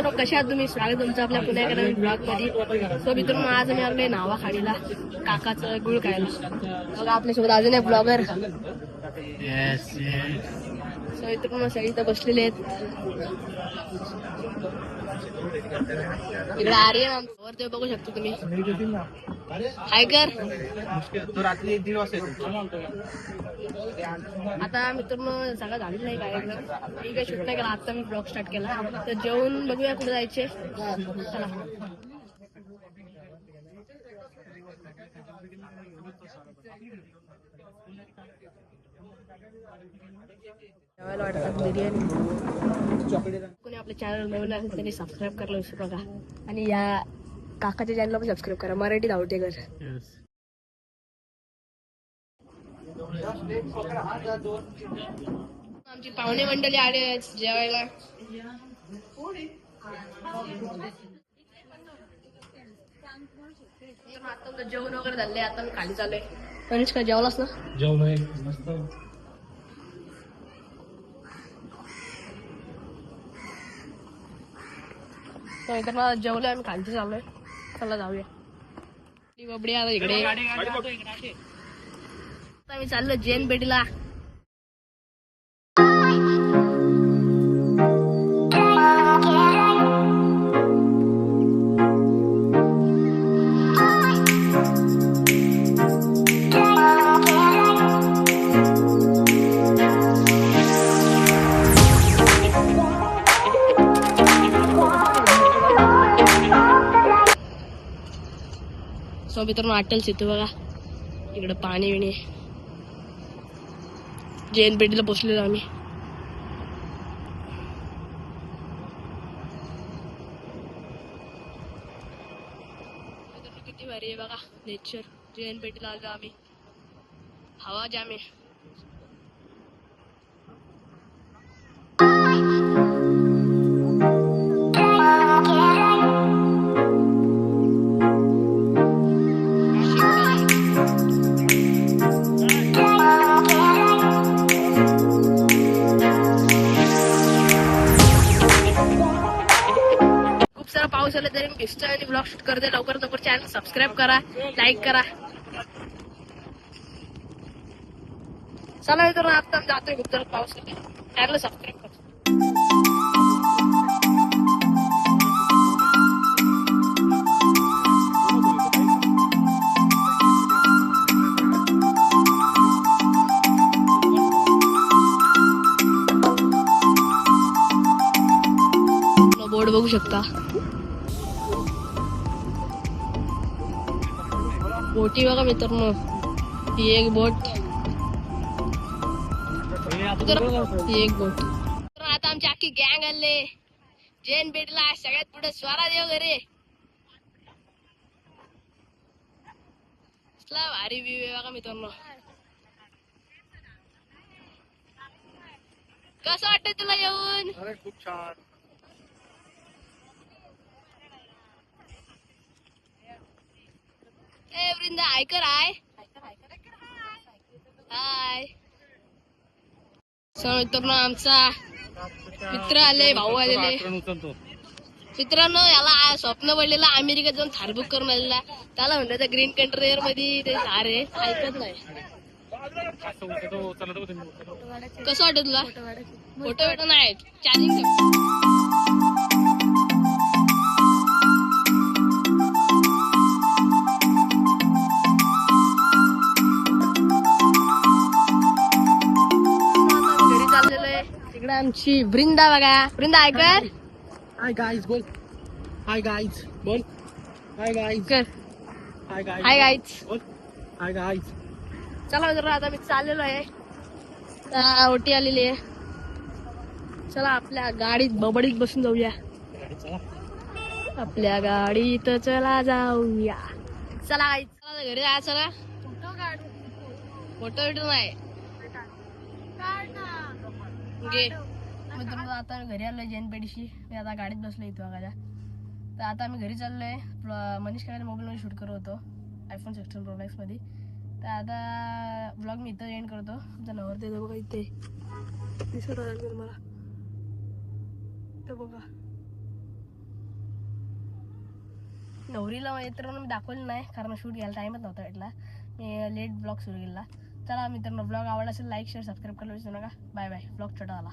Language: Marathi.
मित्रांनो कशा आहात तुम्ही? स्वागत तुमचं आपल्या पुण्याकडे ब्लॉगमध्ये सो मित्रांनो आज आम्ही आलोय नावा खाडीला काकाचं गुळ खायला. बघा आपल्यासोबत अजून एक ब्लॉगर येस सो मित्रांनो सगळी इथं बसलेले आहेत. इकडे आर्यन ते बघू शकतो तुम्ही. हाय कर. तो रात्री दीड वाजता आता मित्रांनो सगळं झालेलं आहे काय मी काही शूट नाही केला. आता मी ब्लॉग स्टार्ट केला. तर जेवण बघूया कुठे जायचे. चला. जेवायला वाटतात बिर्याणी. कोणी आपल्या चॅनल नवीन असेल त्यांनी सबस्क्राईब करायला विसरू नका. आणि या काकाच्या चॅनलला पण सबस्क्राईब करा. मराठी धावटेकर आमची पाहुणे मंडळी आले आहेत जेवायला. आता जेवण वगैरे झालंय आता मी खाली चाललोय. कनिष्का जेवलास ना? जेवलोय. मस्त. तर जेवलोय आम्ही खालती चाललोय. चला जाऊया. बबडी आता इकडे चाललो जैन पेटीला सो मित्रांनो अटल सेतू बघा. इकडं पाणी विणी जैन पेटीला पोचलेलो आम्ही. किती भारी आहे बघा नेचर जैन पेटीला आलो आम्ही. हवा जाम आहे. पाऊस आला तरी मी भिजतोय आणि ब्लॉग शूट करते. लवकर लवकर चॅनल सबस्क्राईब करा लाईक करा. चला तर आता जातोय खूप जरा पाऊस चॅनल सबस्क्राईब करा. बोर्ड बघू शकता. बोटी बघा मित्रांनो. ही एक बोट. ही एक बोट. तर आता आमची अख्खी गँग आले जैन बेटला सगळ्यात पुढे स्वरा देव घरे भारी व्ह्यू आहे बघा मित्रांनो. कसं वाटत तुला येऊन? खूप छान. ए वृंदा ऐकर आय हाय सर मित्रांनो आमचा मित्र आले भाऊ आलेले. मित्रांनो याला स्वप्न पडलेला अमेरिकेत जाऊन थार बुक करून आलेला त्याला म्हणलं ग्रीन कंट्री मध्ये ते सारे आहे. ऐकत नाही. कसं वाटत तुला? फोटो बिटो नाही चार्जिंग आमची वृंदा बघा. वृंदा ऐकर हाय गाईज बोल. हाय गाईज बोल. हाय गाईज कर. हाय गाईज हाय गाईच बोल. हाय गाईज चला जरा आता मी चाललेलो आहे. ओटी आलेली आहे. चला आपल्या गाडीत बबडीत बसून जाऊया. आपल्या गाडीत चला जाऊया. चला आई चला घरी. जा चला. फोटो बिटो नाही घे. मित्रांनो आता आम्ही घरी आलोय जैन पेडीशी मी आता गाडीत बसलो इथं बघायला. तर आता आम्ही घरी चाललोय. प्ल- मनीष करायला मोबाईलमध्ये शूट करत होतो. आयफोन सिक्स्टीन प्रो तर आता ब्लॉग मी इथं एंड करतो. आमचा नवर ते बघा इथे. दिसत लागेल मला. तर बघा. नवरीला मित्रांनो मी दाखवलं नाही कारण शूट घ्यायला टाईमच नव्हता भेटला. मी लेट ब्लॉग सुरू केला. चला मित्रांनो ब्लॉग आवडला असेल लाईक शेअर सबस्क्राईब करायला विसरू नका. बाय बाय ब्लॉग छोटा झाला.